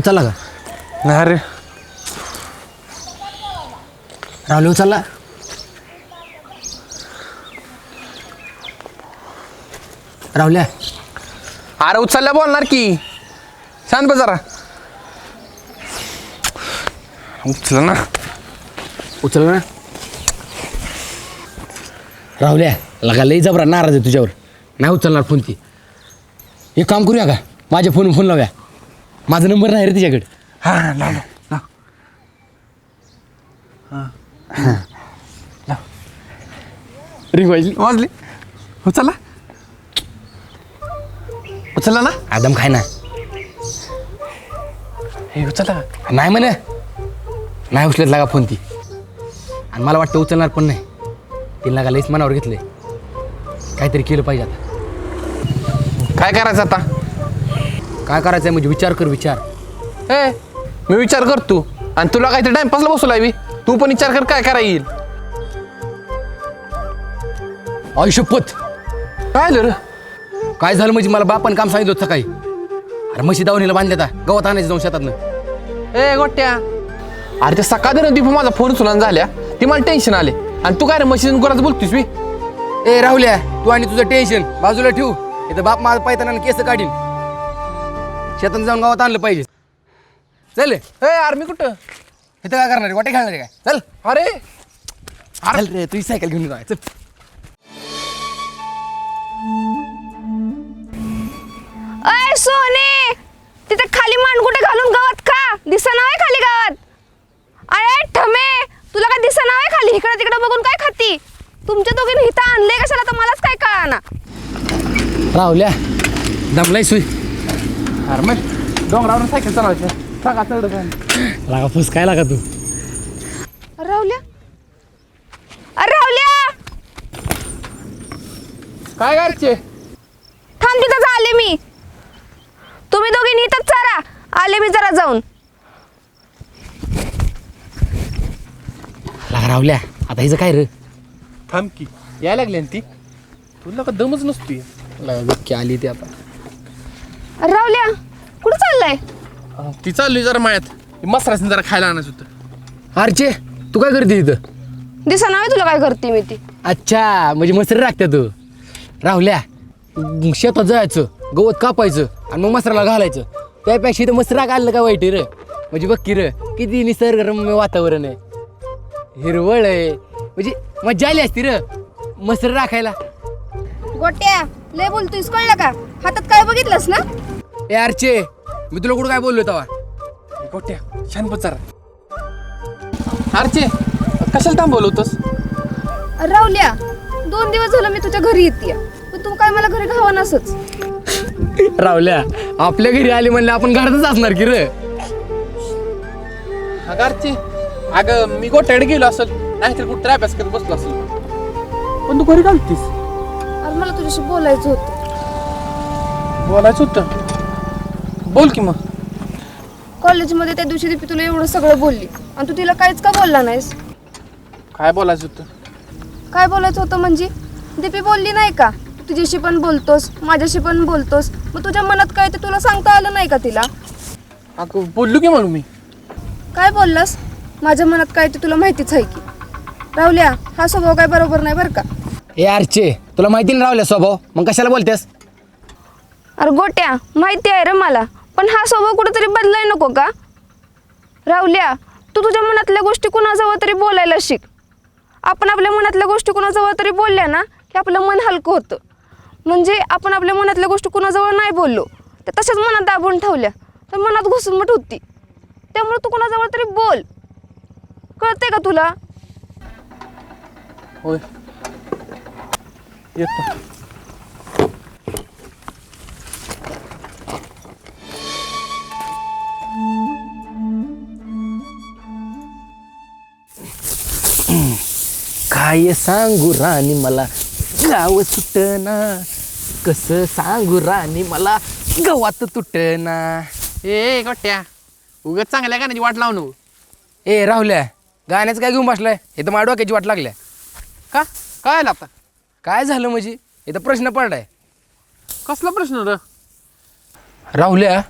उचलला का? नाही रे राहुल उचलला? राहुल्या. अरे उचलल्या बोलणार की. शांत बस जरा. उचल ना. उचलला ना. राहुल्या लगा लई जबरा नाराज आहे तुझ्यावर. नाही उचलणार फोन ती. एक काम करूया का? माझ्या फोन फोन लावूया. माझा नंबर नाही रे तिच्याकडे. हा लाव लाव लाव. रिंग वाजली. वाजली. उचलला उचलला ना. आदम खाय ना. हे उचलला का नाही म्हणे. नाही उचलत लागा फोन ती. आणि मला वाटतं उचलणार पण नाही. तिला लागा लईच मनावर घेतलंय. काहीतरी केलं पाहिजे आता. काय करायचं आता? काय करायचं आहे म्हणजे विचार कर विचार. ए मी विचार करतो. आणि तुला काहीतरी टाइमपासला बसवला बी तू पण विचार कर काय करा येईल. आयुष्यपत काय आलं रे? काय झालं म्हणजे मला बापान काम सांगितलं होतं सकाळी? अरे म्हशी दावणीला बांधल्या आता गवत आणायचं जाऊन शेतातनं. ए गोट्या. अरे ते सकाळ दीप माझा फोन सुनान झाल्या. ती मला टेन्शन आले. आणि तू काय रे मशीन कोणाचं बोलतोस मी? ए राहुल्या तू आणि तुझं टेन्शन बाजूला ठेवू. इथं बाप माझा पायताना केस काढीन. शेतात जाऊन गावात आणलं पाहिजे. चल. ए यार मी कुठं? इथं काय करणार? वाटे खेळणार काय? चल. अरे! चल रे तुझी सायकल घेऊन काय चल. अय सोने! तिथे खाली मांडकुटे घालून गावात का दिसना आहे खाली गावात. अरे ठमे! तुला काय दिसना आहे खाली? इकडे तिकडे बघून काय खाती? तुमच्या दोघींनी इथं आणले कशाला? तर मलाच काय कळाना? राहुल्या दमलाय सुई अरे मग डोंगरावर सायकल चालवायचं. सकाळ चढ लागा फुस काय लागा तू? अरे राहुल्या? अरे राहुल्या! काय करायचे? थांब तिथंच आले मी. तुम्ही दोघींनी इथंच चारा. आले मी जरा जाऊन. लागा राहुल्या आता हिचं काय रे? थांब की यायला लागली ना ती? तुला का दमच नसतोय? लागा आली ती आता. अरे राहुल्या कुठं चाललाय? ती चालली जरा मायात. मसरासने जरा खायला आणायचं होतं. अरचे तू काय करते इथं? दिसना आहे तुला काय करते मी ती. अच्छा म्हणजे मसरी राखते तू. राहुल्या शेतात जायचं गवत कापायचं आणि मग मसराला घालायचं. त्यापेक्षा इथं मसरा घालणं का वाईट आहे रे? म्हणजे बघ की रे किती निसर्गरम्य वातावरण आहे. हिरवळ आहे. म्हणजे मजा आली असती र मसर राखायला. गोट्या लय बोलतोयस कळलं का? हातात काय बघितलंस ना? ए अरचे मी तुला कुठं काय बोललो तेव्हा गोट्या छान जरा अरचे कशाला थांबवलं होतंस? अरे राहुल्या दोन दिवस झालं मी तुझ्या घरी येते पण तू काय मला घरी घावा नसच. राहुल्या आपल्या घरी आली म्हणलं आपण घरातच असणार की रे? अगं अर्चे अगं मी गोट्याकडे गेलो असेल नाहीतर कुठं अभ्यास करत बसलो असेल. पण तू घरी घालतीस अरे मला तुझ्याशी बोलायचं होतं. बोलायचं होतं? बोल की मग. कॉलेजमध्ये त्या दिवशी दीपी तुला एवढं सगळं बोलली. आणि तू तिला काहीच का बोलला नाहीस? काय बोलायचं होतं? काय बोलायचं होतं म्हणजे? दीपी बोलली नाही का? तू तुझ्याशी पण बोलतोस माझ्याशी पण बोलतोस. मग तुझ्या मनात काय ते तुला सांगता आलं नाही का तिला? अगं बोललो की म्हणून मी. काय बोललास? माझ्या मनात काय ते तुला माहितीच आहे की. राहुल्या हा स्वभाव काय बरोबर नाही बरं का? ए अरचे तुला माहिती ना राहुल्या स्वभाव? मग कशाला बोलतेस? अरे गोट्या माहिती आहे रे मला. पण हा स्वभाव कुठेतरी बदलाय नको का? राहुल्या तू तुझ्या मनातल्या गोष्टी कुणाजवळ तरी बोलायला शिक. आपण आपल्या मनातल्या गोष्टी कुणाजवळ तरी बोलल्या ना की आपलं मन हलकं होतं. म्हणजे आपण आपल्या मनातल्या गोष्टी कुणाजवळ नाही बोललो तर तसेच मनात दाबून ठेवल्या तर मनात घुसमट होती. त्यामुळे तू कुणाजवळ तरी बोल. कळते का तुला? होय. येतो. काय सांगू राणी मला? गाव सुटना. कसं सांगू राणी मला? गावात तुटना. ए गोट्या. उगाच चांगल्या गाण्याची वाट लावू ए राहुल्या गाण्याचं काय घेऊन बसलाय? इथं माझ्या डोक्याची वाट लागल्या. का? काय आलं आता? काय झालं म्हणजे? इथं प्रश्न पडलाय. कसला प्रश्न र राहुल्या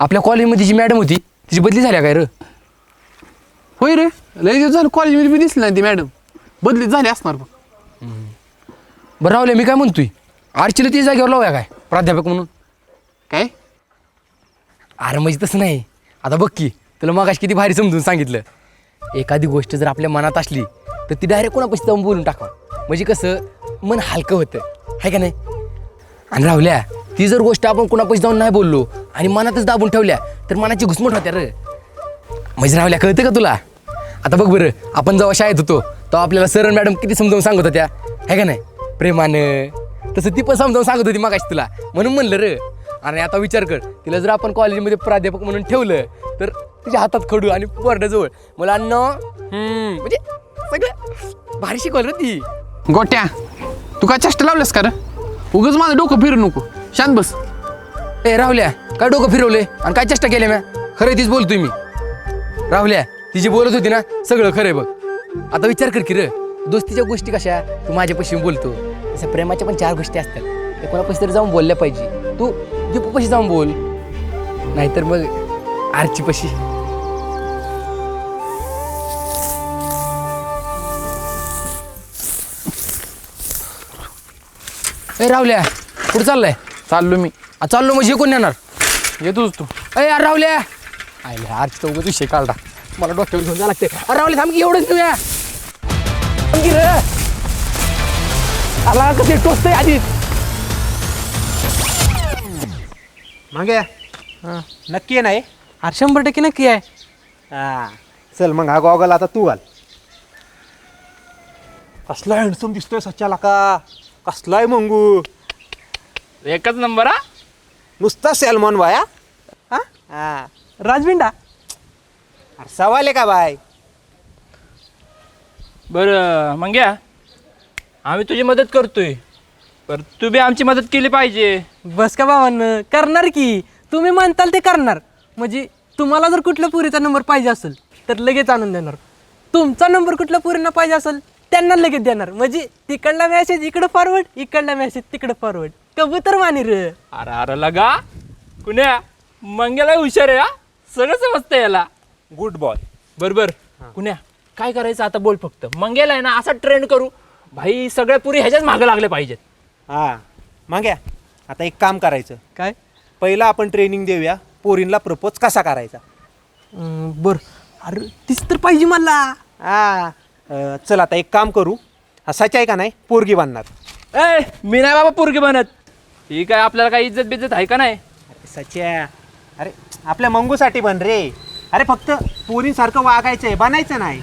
आपल्या कॉलेजमध्ये जी मॅडम होती तिची बदली झाल्या काय र? होय रे. लय दिवस झालं कॉलेजमध्ये मी दिसली नाही ती मॅडम. बदलीत झाली असणार बघ. बरं राहुल्या मी काय म्हणतोय? आरचीला ती जागेवर लावूया काय? प्राध्यापक म्हणून? काय? अरे म्हणजे तसं नाही. आता बघ की तुला मगाशी किती भारी समजून सांगितलं. एखादी गोष्ट जर आपल्या मनात असली तर ती डायरेक्ट कोणापाशी जाऊन बोलून टाका म्हणजे कसं मन हलकं होतं. आहे का नाही? आणि राहुल्या ती जर गोष्ट आपण कोणापाशी जाऊन नाही बोललो आणि मनातच दाबून ठेवल्या तर मनाची घुसमट होत्या रे. म्हणजे राहुल्या कळतं का तुला? आता बघ बरं आपण जेव्हा शाळेत होतो तेव्हा आपल्याला सर मॅडम किती समजावून सांगत होत्या? आहे का नाही? प्रेमानं. तसं ती पण समजावून सांगत होती मगाशी तुला. म्हणून म्हणलं रे. आणि आता विचार कर तिला जर आपण कॉलेजमध्ये प्राध्यापक म्हणून ठेवलं तर तिच्या हातात खडू आणि पोरड्याजवळ मुलांना हम्म, म्हणजे सगळं भारी शिकवलं रे ती. गोट्या तू काय चेष्टा लावल्यास का रे? उगच माझं डोकं फिरू नको. शांत बस. ए राहुल्या काय डोकं फिरवले आणि काय चेष्टा केल्या म्या? खरं तीच बोलतोय मी. राहुल्या ती जी बोलत होती ना सगळं खरं आहे बघ. आता विचार कर की रे दोस्तीच्या गोष्टी कशा तू माझ्यापाशी बोलतो. तसं प्रेमाच्या पण चार गोष्टी असतात. कोणापाशी तरी जाऊन बोलल्या पाहिजे. तू दीपूपाशी जाऊन बोल. नाहीतर मग आरचीपाशी. ए राहुल्या कुठं चाललंय? चाललो मी. आ, चाललो म्हणजे कोण येणार येतोच तू. अय यार रावल्या. आयले तो उगाच विषय काढला. मला डॉक्टर घेऊन जावं लागते अरे रावले थांब की एवढंच तुम्ही थांब की रे. आला कसे टोचतंय आधीच मागे. नक्की आहे नाही अरे शंभर टक्के नक्की आहे. हा. चल मग हा गॉगल आता तू घाल. कसला हँडसम दिसतोय सच्चाला का? कसलाय मंगू? एकच नंबर हा? नुसता सॅल्मॉन बाया हा? हा राजविंडा अरे सवाल आहे का बाय बरं मग घ्या आम्ही तुझी मदत करतोय. पर तू बी आमची मदत केली पाहिजे. बस का बाबांना करणार की? तुम्ही म्हणताल ते करणार. म्हणजे तुम्हाला जर कुठल्या पुरीचा नंबर पाहिजे असेल तर लगेच आणून देणार. तुमचा नंबर कुठल्या पुरींना पाहिजे असेल त्यांना लगेच देणार. म्हणजे तिकडला मॅसेज इकडं फॉरवर्ड इकडला मॅसेज तिकडं फॉरवर्ड कबूतर मानी रे अरे अरे लगा. कुण्या? मंग्याला हुशार आहे हा. सगळं समजतं याला. गुड बॉय बरोबर. कुण्या? काय करायचं आता बोल फक्त. मंग्याला आहे ना असा ट्रेंड करू. भाई सगळ्या पुरी ह्याच्याच मागं लागल्या पाहिजेत. हा. माग्या आता एक काम करायचं. काय? पहिलं आपण ट्रेनिंग देऊया. पोरींला प्रपोज कसा करायचा? बर. अरे तीच तर पाहिजे मला. हा. अं, चल आता एक काम करू. हा सच आहे का नाही? पोरगी बांधणार ए मी नाही बाबा पोरगी बनत. ही काय आपल्याला काही इज्जत बिज्जत आहे का नाही? अरे सच्या. अरे आपल्या मंगूसाठी बन रे. अरे फक्त पोरींसारखं वागायचं आहे बनायचं नाही.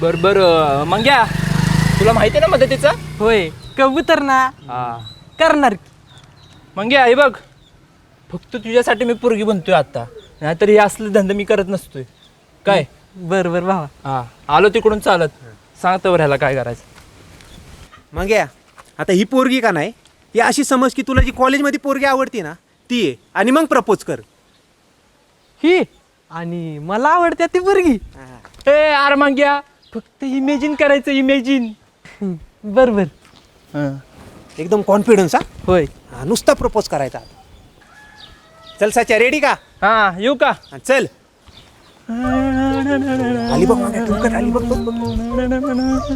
बरं बरं मंग्या तुला माहिती आहे ना मदतीचं? होय कबूतर ना. हा. करणार की. मग हे बघ. फक्त तुझ्यासाठी मी पोरगी बनतोय आता. नाहीतर हे असले धंदे मी करत नसतोय. काय? बर बर भावा. हा. आलो तिकडून चालत. सांगतो बरं ह्याला काय करायचं. मग या. आता ही पोरगी का नाही? ही अशी समज की तुला जी कॉलेजमध्ये पोरगी आवडती ना ती आहे आणि मग प्रपोज कर. ही? आणि मला आवडते ती पोरगी. ए अरे मंग्या फक्त इमेजिन करायचं इमेजिन बर बर एकदम कॉन्फिडन्स हा? होय. हा, नुसता प्रपोज करायचा चल सच्या रेडी का? हा येऊ का? हा, चल. आली बघ मागे, ठुमकत आली बघ बघ, बघ.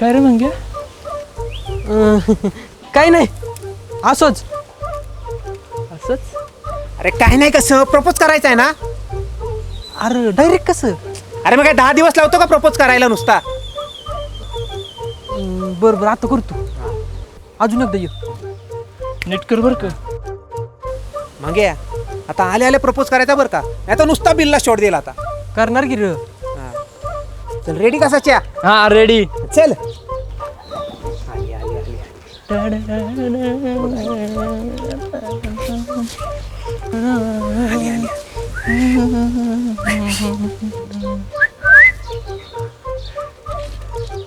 काय रे मंग्या? अं, काही नाही. असंच. असंच? अरे काय नाही कसं प्रपोज करायचं आहे ना. अरे डायरेक्ट कसं? अरे मग काय दहा दिवस लावतो का प्रपोज करायला नुसता? अं, बरं बरं आता करतो. अजून एकदा ये. नीट कर बरं का. मग या. आता आले आले प्रपोज करायचा बरं का. नाही तर नुसता बिल्ला शॉट दिला आता. करणार की र? हा. चल रेडी का सच्या हा रेडी चल.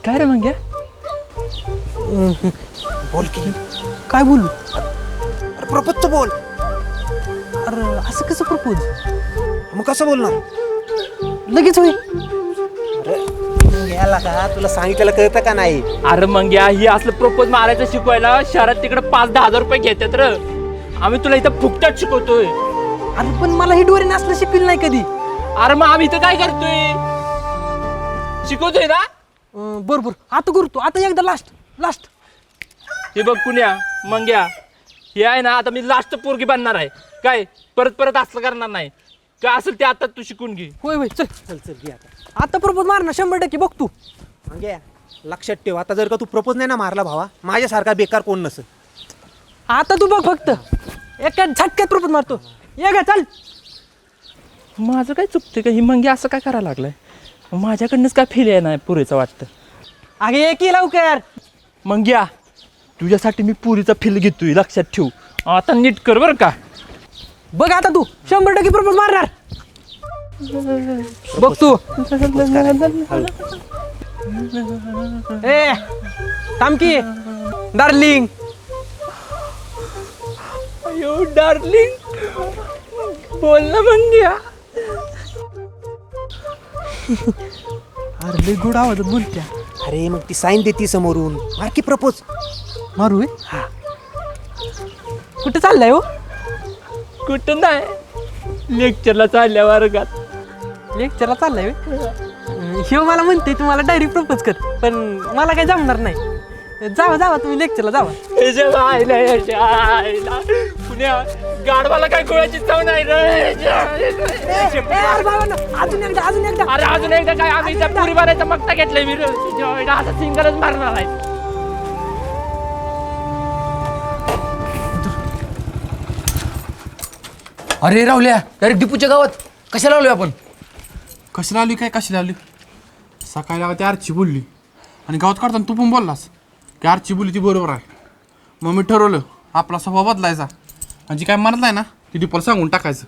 काय रे मंग्या? बोल की. काय बोलू? अरे प्रपोजचं बोल. अरे असं कसं प्रपोज मग कसं बोलणार? लगेच होय. अरे याला का? तुला सांगितलेलं कळतं का नाही? अरे मग या ही असलं प्रपोज मारायचं शिकवायला शहरात तिकडे पाच दहा हजार रुपये घेतात र. आम्ही तुला इथं फुकटात शिकवतोय. अरे पण मला ही डोरी नसलं शिकविल नाही कधी. अरे मग आम्ही इथं काय करतोय? शिकवतोय ना? अं, बरं बरं. आता करतो आता एकदा लास्ट लास्ट हे बघ पुण्या मंग्या. हे आहे ना आता मी लास्ट पोरगी बनणार आहे. काय? परत परत असलं करणार नाही. काय असेल ते आता तू शिकून घे. होय होय. चल चल चल घे आता. आता प्रपोज मार ना शंभर टक्के बघ तू. मागे लक्षात ठेव. आता जर का तू प्रपोज नाही ना मारला भावा माझ्यासारखा बेकार कोण नसेल? आता तू बघ फक्त. एका झटक्यात प्रपोज मारतो. ये गा चल. माझं काय चुकतं का? ही मंगी असं काय करायला लागलंय? माझ्याकडनंच काय फेल आहे नाही पुरेचं वाटतं. अगे ये की लवकर. मंग्या तुझ्यासाठी मी पुरीचा फील घेतोय लक्षात ठेव. आता नीट कर बरं का. बघ आता तू. शंभर टक्के प्रपोज मारणार. बघ तू. ए थांब की. डार्लिंग. अयो डार्लिंग. बोल ना मंग्या. अरे लय गोड आवाजात बोलत्या. अरे मग ती साईन देते समोरून. मार की प्रपोज मारू हा. कुठे चाललाय हो? कुठं नाही. लेक्चरला चालल्या वर्गात. लेक्चरला चाललाय होय? शिव मला म्हणते तुम्हाला डायरेक्ट प्रपोज कर. पण मला काही जमणार नाही. जावा जावा तुम्ही लेक्चरला जावा. पुण्या गाडवाला काय गोळ्याची चव नाही अजून एकदा अजून एकदा. अरे अजून एकदा काय आम्ही त्या पुरी मारायचा मगता घेतलाय मी सिंगलच मारणार आहे. अरे राहुल्या डायरेक्ट डिपूच्या गावात. कशाला आलोय आपण? कशाला आली काय? कशाला आली सकाळी आला ती आरची बोलली. आणि गावात काढताना तू पण बोललास. की आरची बोलली ती बरोबर आहे. मग मी ठरवलं आपला स्वभाव बदलायचा. आणि जी काय मनात आहे ना ती दीपाला सांगून टाकायचं.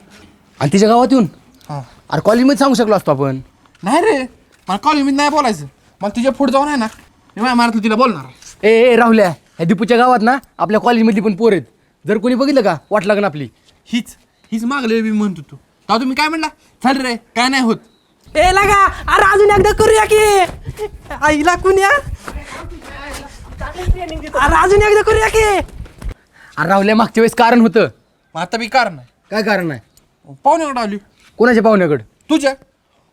आणि तिच्या गावात येऊन? हां. अरे कॉलेजमध्ये सांगू शकलो असतो आपण. नाही रे मला कॉलेजमध्ये नाही बोलायचं. मला तुझ्या पुढे जाऊन आहे ना मी माझ्या मनातलं तिला बोलणार आहे. ए ए राहुल्या ह्या दीपूच्या गावात ना आपल्या कॉलेजमधली पण पोर आहेत. जर कोणी बघितलं का वाट लागण आपली. हीच हीच मागले मी म्हणतो तू. तेव्हा तुम्ही काय म्हणला? चल रे काय नाही होत. ए लागा. अरे अजून एकदा करूया की. आईला कुण्या अरे अजून एकदा करूया की. अरे राहुल्या मागच्या वेळेस कारण होतं. मग आता बी कारण आहे. काय कारण आहे? पाहुण्याकडे आली. कोणाच्या पाहुण्याकडं? तुझ्या?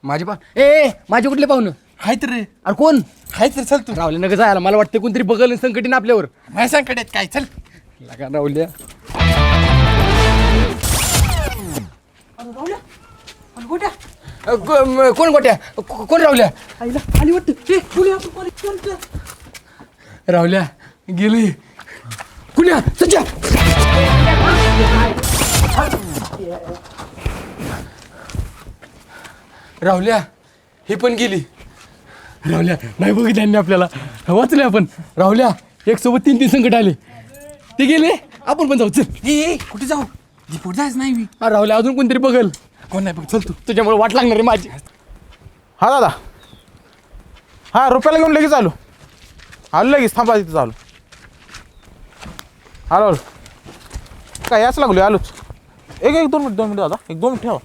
माझे पा ए ए माझे कुठले पाहुणं? हायत रे. अरे कोण? हायत रे चल तू. राहुल्या नका जायला. मला वाटतं कोणतरी बघल संकटीन आपल्यावर. माझ्या संकट आहेत काय? चल. लगा राहुल्या अ, को- कोण गोट्या? को- कोण राहुल्या? आईला आली वाटतं कॉलेज चल. राहुल्या गेली. कुण्या? सच्या राहुल्या हे पण गेली. राहुल्या नाही बघितलं यांनी आपल्याला. वाचले आपण. राहुल्या एक सोबत तीन तीन संकट आले. ते गेले? आपण पण जाऊ. चल. ए ए, कुठे जाऊ? दीपोट जायचं नाही मी. हा, राहुल्या अजून कोणतरी बघल. कोण नाही बघ चल तू. तुझ्यामुळे वाट लागणार आहे माझी. हा दादा. हा रुपयाला घेऊन लगेच आलो. आलो लगेच थांबा तिथं चालू. आलो आलो. काय याच लागलो आलोच. एक एक दोन मिनिट दोन मिनिट दादा. एक दोन मिनिट ठेवा.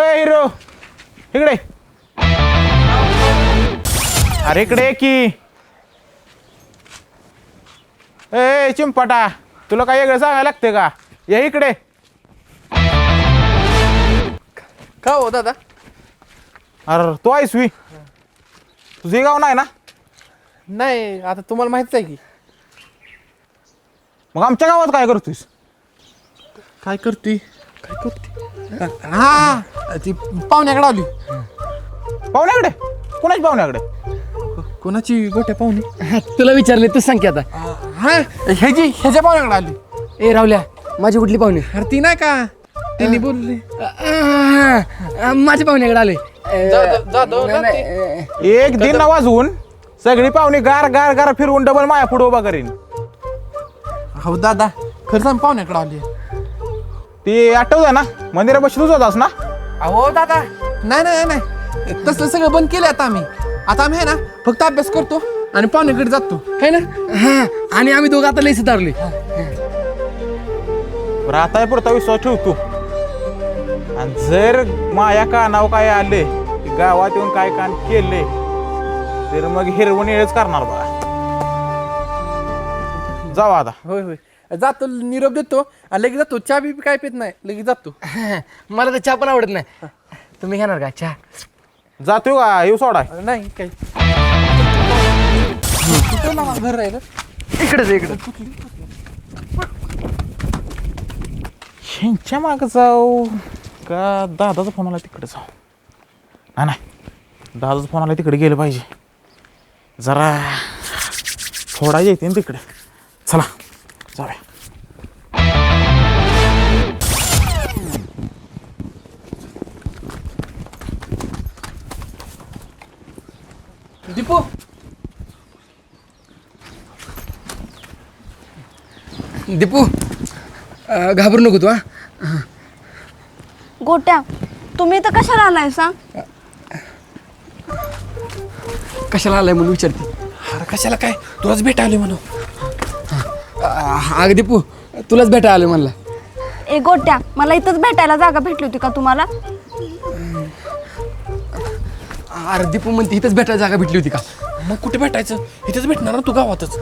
अय हिरो. इकडे. अरे इकडे की. ए चिंपाटा तुला काय वेगळं सांगायला लागते का? ये इकडे. का हो दादा? अरे तो आहेस वी तुझे गाव नाही ना? नाही आता तुम्हाला माहितीच आहे की. मग आमच्या गावात काय करतोयस? काय करते? काय करते? हा ती पाहुण्याकडे आली. पाहुण्याकडे? कुणाच्या पाहुण्याकडे? कोणाची? गोट्या पाहुणे. तुला विचारले तू सांग की आता. हा ह्याची ह्याच्या पाहुण्याकडे आली. ए राहुल्या माझी कुठली पाहुणे? अरे ती नाही का? त्यांनी बोलले आ, आ, माझ्या पाहुण्याकडे आले एक दिन वाजवून सगळी पाहुणी गार गार गार फिरवून डबल माया पुढे उभा करीन. हो दादा खरं सांग पाहुण्याकडे आली ती आठवतं ना? मंदिरा बसलूच होतास ना? अहो दादा नाही नाही नाही. तसलं सगळं बंद केलं आता आम्ही. आता आम्ही आहे ना फक्त अभ्यास करतो आणि पाहुण्याकडे जातो. है ना? हा आणि आम्ही दोघं आता लई सुधारले बरं आता पुरता विश्वास ठेवतो आणि जर माया कानाव काय आले की गावात येऊन काय कान केले तर मग हिरवण येळच करणार बघा जावा आता. होय होय. जातो निरोप देतो आणि लगेच जातो. चहा बी काय पित नाही लगेच जातो. मला तर चहा पण आवडत नाही. तुम्ही घेणार का चहा? जातोय का? येऊ सोडा. नाही काही. कुठं ना घर राहिलं इकडेच इकडे. ह्यांच्या माग जाऊ. का दादाचा फोन आला तिकडे जाऊ. नाही नाही. दादाचा फोन आला तिकडे गेलं पाहिजे. जरा थोडा येते ना तिकडे. चला जाऊया. दीपू. दीपू अं, घाबरू नको तू हा. गोट्या तुम्ही तर कशाला आलाय सांग? कशाला आलाय म्हणून विचारते. अरे कशाला काय? तुलाच भेटायला म्हणून. अं, अगं दीपू तुलाच भेटा आलं म्हणला. ए गोट्या मला इथंच भेटायला जागा भेटली होती का तुम्हाला? अरे दीपू म्हणते इथंच भेटायला जागा भेटली होती का? मग कुठे भेटायचं? इथेच भेटणार ना तू गावातच.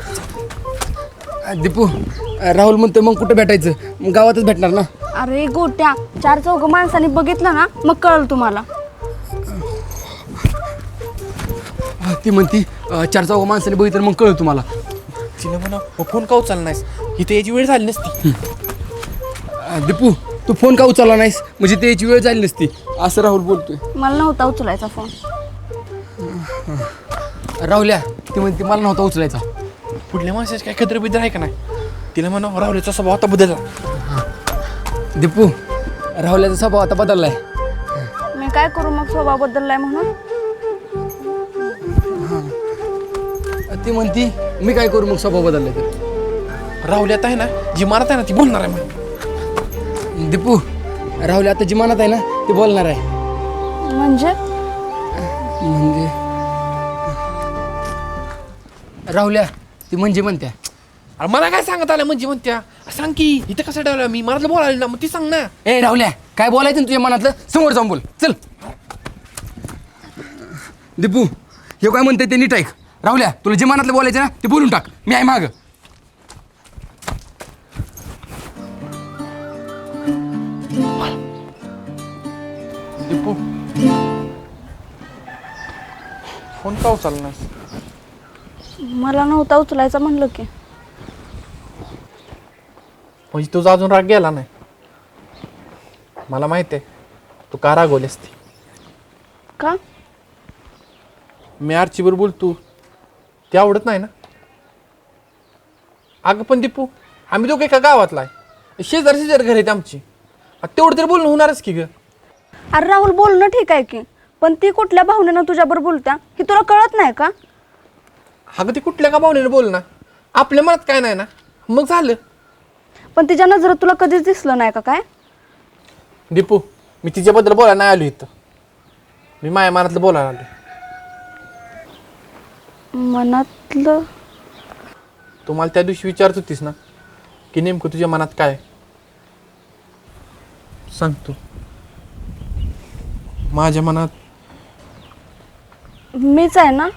अं, दीपू अं, राहुल म्हणतोय मग कुठं भेटायचं? मग गावातच भेटणार ना? अरे गोट्या चार चौघ माणसांनी बघितलं ना मग कळलं तुम्हाला. ती म्हणती अं, चार चौघ माणसाने बघितलं मग कळलं तुम्हाला. तिला म्हणा मग फोन का उचलला नाहीस इथे याची वेळ झाली नसती. अं, दीपू तू फोन का उचलला नाहीस? म्हणजे ते याची वेळ झाली नसती. असं राहुल बोलतोय. मला नव्हता उचलायचा फोन. राहुल्या ती म्हणते मला नव्हता उचलायचा. पुढल्या माणसाची काय खत्र बिद्र आहे का नाही? तिला म्हणा राहुल्याचा स्वभाव आता बदलला. दीपू राहुल्याचा स्वभाव आता बदललाय. मी काय करू मग स्वभाव बदललाय म्हणून? ती म्हणती मी काय करू मग स्वभाव बदललाय तर? राहुल्या आता आहे ना जी मारत आहे ना ती बोलणार आहे म्हणून दीपू राहुल आता जी मनात आहे ना ते बोलणार आहे. म्हणजे? म्हणजे? राहुल्या ती म्हणजे म्हणत्या. अरे मला काय सांगत आलं म्हणजे म्हणत्या? सांग की इथं कसं ठेवलं मी मला बोलायला ना मग ती सांग ना. ए राहुल्या काय बोलायचं ना तुझ्या मनातलं? समोर जाऊन बोल. चल. दीपू हे काय म्हणते ते नीट ऐक. राहुल्या तुला जे मनातलं बोलायचं ना ते बोलून टाक. मी आहे माग. दीपू. फोन का उचलला मला नव्हता उचलायचा म्हणलं की. म्हणजे तुझा अजून राग गेला नाही. मला माहीत आहे तू का रागवली असती? का? मी आरचीवर बोलतो. ते आवडत नाही ना? अगं पण दीपू आम्ही दोघे एका गावातला आहे. शेजार शेजार घर आहेत आमची. आ, तेवढं तरी बोलणं होणारच की ग. अरे राहुल बोलणं ठीक आहे की पण ती कुठल्या भावनेनं तुझ्याबरोबर बोलत्या? हे तुला कळत नाही का? अगं ती कुठल्या का भावनेने बोल ना आपल्या मनात काय नाही ना? मग झालं. पण तिच्या नजरेत तुला कधीच दिसलं नाही का काय? दीपू मी तिच्याबद्दल बोलायला नाही आलो इथं. मी माया मनातलं बोलायला आलो. मनातलं? तू मला त्या दिवशी विचारत होतीस ना की नेमकं तुझ्या मनात काय आहे? सांग तू माझ्या मनात मीच आहे ना?